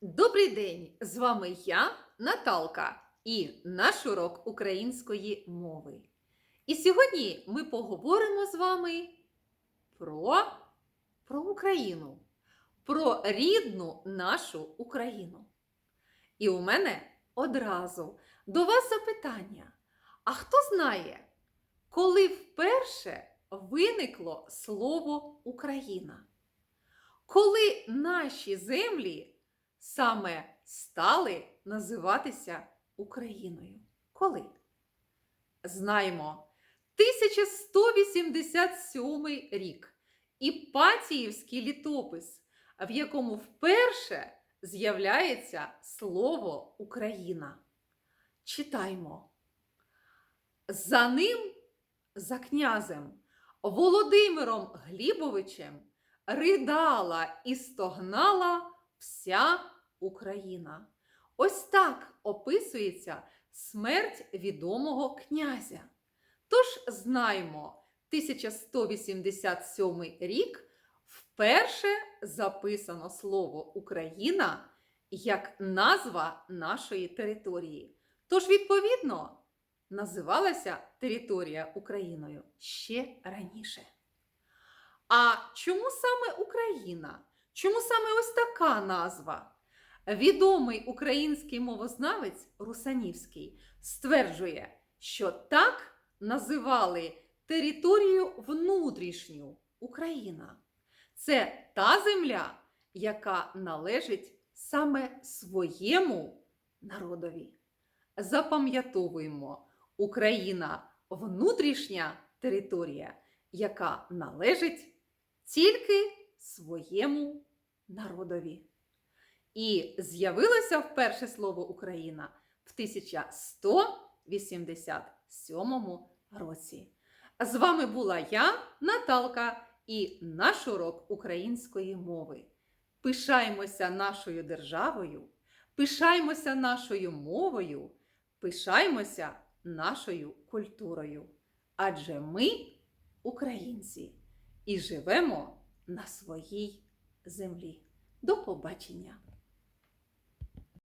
Добрий день! З вами я, Наталка, і наш урок української мови. І сьогодні ми поговоримо з вами про, про Україну, про рідну нашу Україну. І у мене одразу до вас запитання: а хто знає, коли вперше виникло слово Україна? Коли наші землі саме стали називатися Україною. Коли? Знаємо, 1187 рік Іпатіївський літопис, в якому вперше з'являється слово Україна. Читаймо. За ним, за князем Володимиром Глібовичем, ридала і стогнала вся Україна. Ось так описується смерть відомого князя. Тож знаємо, 1187 рік вперше записано слово Україна як назва нашої території. Тож, відповідно, називалася територія Україною ще раніше. А чому саме Україна? Чому саме ось така назва? Відомий український мовознавець Русанівський стверджує, що так називали територію внутрішню Україна. Це та земля, яка належить саме своєму народові. Запам'ятовуємо, Україна внутрішня територія, яка належить тільки своєму народові. І з'явилося вперше слово Україна в 1187 році. З вами була я, Наталка, і наш урок української мови. Пишаємося нашою державою, пишаємося нашою мовою, пишаємося нашою культурою. Адже ми українці і живемо на своїй землі. До побачення!